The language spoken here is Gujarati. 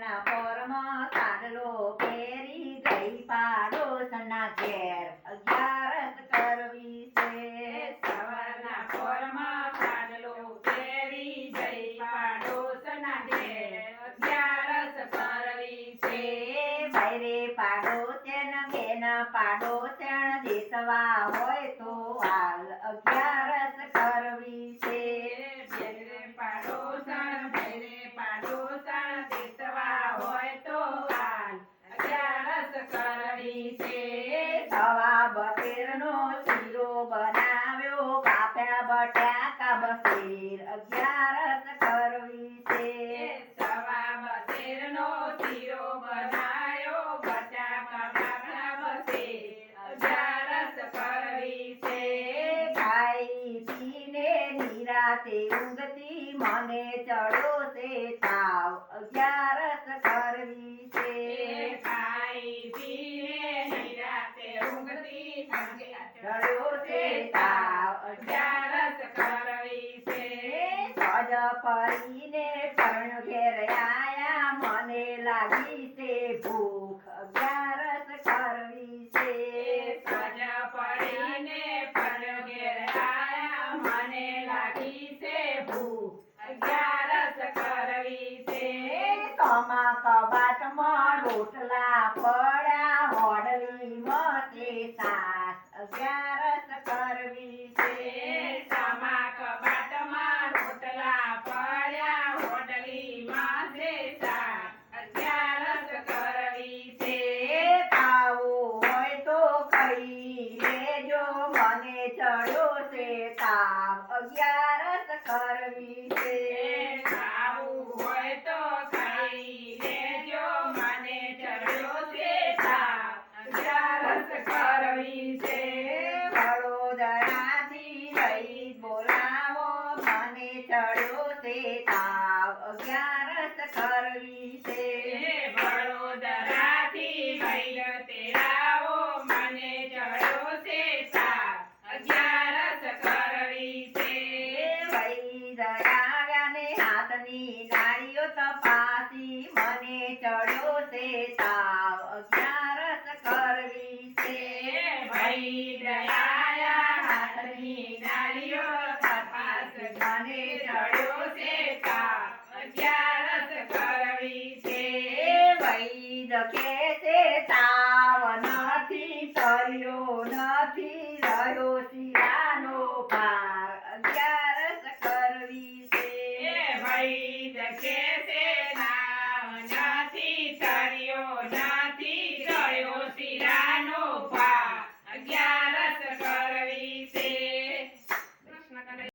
સવારના પોરમાં સાડલો પહેરી જઈ પાડોશના ઘેર. અગિયારસ કરવી છે સવારના પોરમાં સાડલો પહેરી જઈ પાડોશના ઘેર. અગિયારસ કરવી છે ભાઈરે પાડોશેન બેન પાડોશણ જીતવા હોય તો હાલ. અગિયારસ બટેરનો શીરો બનાવ્યો. કાપ્યા બટાકા બસેર અગિયારસ કરવી છે. બસેરનો શીરો બનાયો બટાકા બાફા બસે અગિયારસ કરવી છે. ખાઈ પીને નિરાતે ઊંઘતી મને ચડો છે તાવ સજ પણ ઘેર આયા મને લાગી છે ભૂખ અગિયારસ કરવી છે. સજ પડીને પર ઘેર આયા મને લાગી છે ભૂખ અગિયારસ કરવી છે. તમા કબાટમાં રોટલા પડ્યા. હોડલી મતે સાત અગિયારસ અગિયારસ કરવી. છે વડોદરાથી લઈ બોલાવો મને ચડ્યો છે તાવ અગિયારસ કરવી દઈ તાવ નથી કર્યો નથી રહ્યો પાર અગિયારસ કરવી છે વૈદ કે